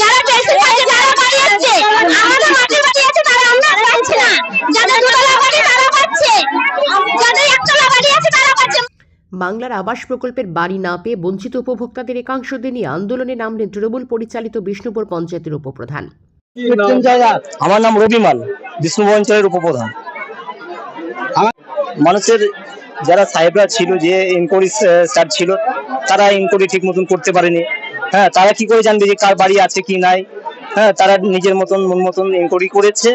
যারা যারা আমাদের মাটির বাড়ি আছে তারা আমরা পাচ্ছি না। যাদের বাড়ি তারা পাচ্ছে। যাদের বাড়ি আছে তারা পাচ্ছে। বাংলার আবাস প্রকল্পের বাড়ি না পেয়ে বঞ্চিত উপভোক্তাদের একাংশ নিয়ে আন্দোলনে নামলেন তৃণমূল পরিচালিত বিষ্ণুপুর পঞ্চায়েতের উপপ্রধান। আমার নাম রবিমাল বিষ্ণুপুর অঞ্চলের উপপ্রধান। মানুষের যারা সাহেবরা ছিল যে ইনকোয়ারি স্যার ছিল তারা ইনকোয়ারি ঠিক মতন করতে পারেনি। হ্যাঁ তারা কি করে জানবে যে কার বাড়ি আছে কি নাই? হ্যাঁ তারা নিজের মতন মন মতন ইনকোয়ারি করেছে।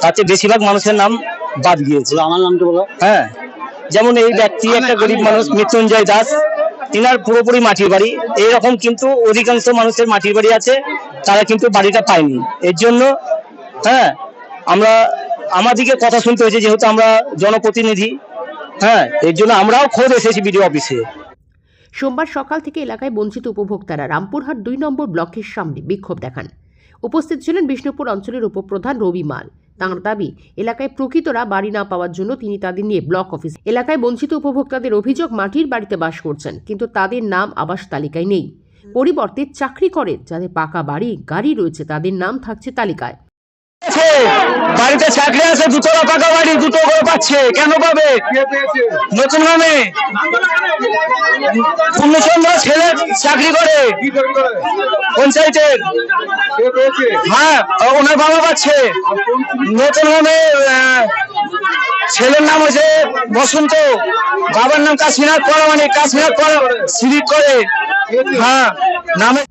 তাতে বেশিরভাগ মানুষের নাম বাদ গিয়েছে। আমার নামটা বলো। হ্যাঁ যেমন এই ব্যক্তি একটা গরিব মানুষ মৃত্যুঞ্জয় দাস। তিনার পুরোপুরি মাটির বাড়ি। এইরকম কিন্তু অধিকাংশ মানুষের মাটির বাড়ি আছে। তারা কিন্তু বাড়িটা পায়নি। এর জন্য হ্যাঁ আমরা আমাদিকে কথা শুনতে হয়েছে যেহেতু আমরা জনপ্রতিনিধি। হ্যাঁ এর জন্য আমরাও খোঁজ এসেছি বিডিও অফিসে। সোমবার সকাল থেকে এলাকায় বঞ্চিত উপভোক্তারা রামপুরহাট দুই নম্বর ব্লকের সামনে বিক্ষোভ দেখান। উপস্থিত ছিলেন বিষ্ণুপুর অঞ্চলের উপপ্রধান রবি মাল। তাঁর দাবি, এলাকায় প্রকৃতরা বাড়ি না পাওয়ার জন্য তিনি তাদের নিয়ে ব্লক অফিস। এলাকায় বঞ্চিত উপভোক্তাদের অভিযোগ, মাটির বাড়িতে বাস করছেন, কিন্তু তাদের নাম আবাস তালিকায় নেই। পরিবর্তে চাকরি করেন যাদের পাকা বাড়ি, গাড়ি রয়েছে, তাদের নাম থাকছে তালিকায়। বাড়িতে চাকরি আছে দুতলা পাকা বাড়ি, দুটো করে পাচ্ছে। কেন পাবে? নতুন নামে। পূর্ণচন্দ্র ছেলে চাকরি করে। পঞ্চায়েতের হ্যাঁ ওনার বাবা পাচ্ছে। নতুন নামে ছেলের নাম হচ্ছে বসন্ত। বাবার নাম কাশ্মীর করা মানে কাশ্মীর করা সিরিপ করে। হ্যাঁ নামে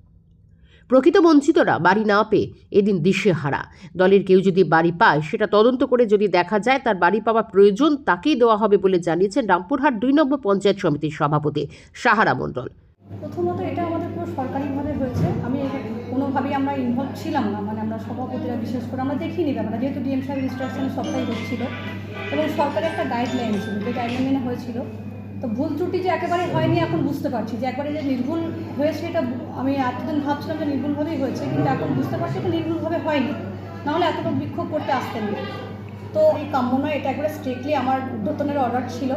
প্রকৃত বঞ্চিতরা বাড়ি না পেয়ে এদিন দিশেহারা। দলের কেউ যদি বাড়ি পায়, সেটা তদন্ত করে যদি দেখা যায় তার বাড়ি পাওয়া প্রয়োজন তাকেই দেওয়া হবে বলে জানিয়েছেন রামপুরহাট দুই নম্বর পঞ্চায়েত সমিতির সভাপতি সাহারা মণ্ডল। প্রথমত এটা আমাদের পুরো সরকারিভাবে হয়েছে। আমি কোনোভাবেই আমরা ইনভলভ ছিলাম না। মানে আমরা সভাপতিরা বিশেষ করে আমরা দেখিনি ব্যাপারটা। যেহেতু ডিএম সাহেব ইনস্ট্রাকশনে সবটাই হচ্ছিল এবং সরকারের একটা গাইডলাইন ছিল। যে গাইডলাইন হয়েছিল তো ভুল ত্রুটি যে একেবারে হয়নি এখন বুঝতে পারছি, যে একবারে যে নির্ভুল হয়েছে এটা আমি এতদিন ভাবছিলাম যে নির্ভুলভাবেই হয়েছে, কিন্তু এখন বুঝতে পারছি এটা নির্ভুলভাবে হয়নি। নাহলে এতটা বিক্ষোভ করতে আসতেন না। তো এই কাম্য নয় এটা একবারে স্ট্রিক্টলি আমার ঊর্ধ্বতনের অর্ডার ছিল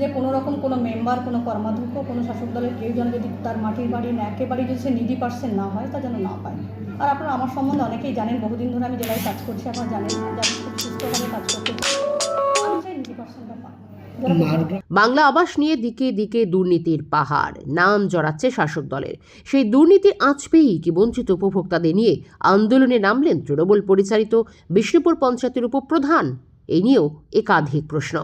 যে কোনো রকম কোনো মেম্বার কোনো কর্মাধ্যক্ষ, কোনো শাসক দলের কেউ যেন যদি তার মাটির বাড়ি না একেবারেই যদি সে নিডি পার্সেন্ট না হয়, তা যেন না পায়। আর আপনারা আমার সম্বন্ধে অনেকেই জানেন, বহুদিন ধরে আমি জেলায় কাজ করছি, আপনারা জানেন যে আমি খুব সুস্থভাবে কাজ করতে। আমি চাই নিডি পার্সেন্টটা পাই বাংলা আবাস নিয়ে দিকে দিকে দুর্নীতির পাহাড়, নাম জড়াচ্ছে শাসক দলের। সেই দুর্নীতি আঁচ পেয়েই কি বঞ্চিত উপভোক্তাদের নিয়ে আন্দোলনে নামলেন তৃণমূল পরিচালিত বিষ্ণুপুর পঞ্চায়েতের উপপ্রধান? এই নিয়েও একাধিক প্রশ্ন।